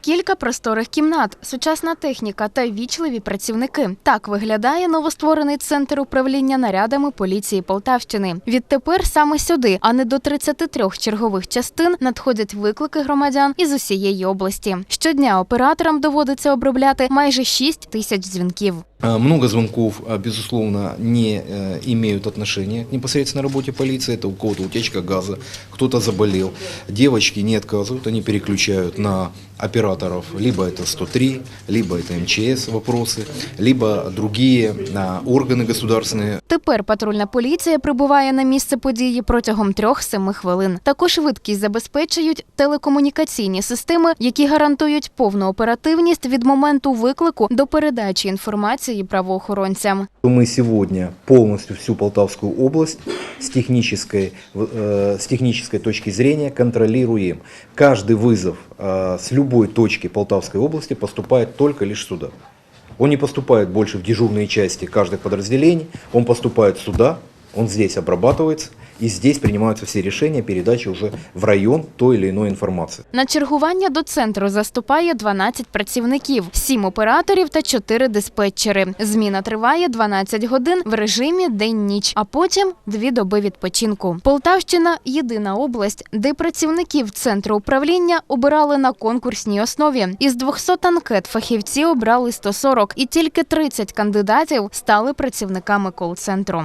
Кілька просторих кімнат, сучасна техніка та вічливі працівники. Так виглядає новостворений центр управління нарядами поліції Полтавщини. Відтепер саме сюди, а не до 33 чергових частин, надходять виклики громадян із усієї області. Щодня операторам доводиться обробляти майже 6 тисяч дзвінків. А, Много звонков, а, безусловно, не э, имеют отношения к непосредственно работе полиции. Это у кого-то утечка газа, кто-то заболел. Девочки не отказывают, они переключают на операторов. Либо это 103, либо это МЧС вопросы, либо другие а, органы государственные, Тепер патрульна поліція прибуває на місце події протягом 3-7 хвилин. Таку швидкість забезпечують телекомунікаційні системи, які гарантують повну оперативність від моменту виклику до передачі інформації правоохоронцям. Мы сегодня полностью всю Полтавскую область с технической, э, с технической точки зрения контролируем. Каждый вызов э, с любой точки Полтавской области поступает только лишь сюда. Он не поступает больше в дежурные части каждых подразделений, он поступает сюда, он здесь обрабатывается, и здесь принимаются все решения передачи уже в район той или иной информации. На чергування до центру заступає 12 працівників, 7 операторів та 4 диспетчери. Зміна триває 12 годин в режимі день-ніч, а потім дві доби відпочинку. Полтавщина єдина область, де працівників центру управління обирали на конкурсній основі. Із 200 анкет фахівці обрали 140, і тільки 30 кандидатів стали працівниками кол-центру.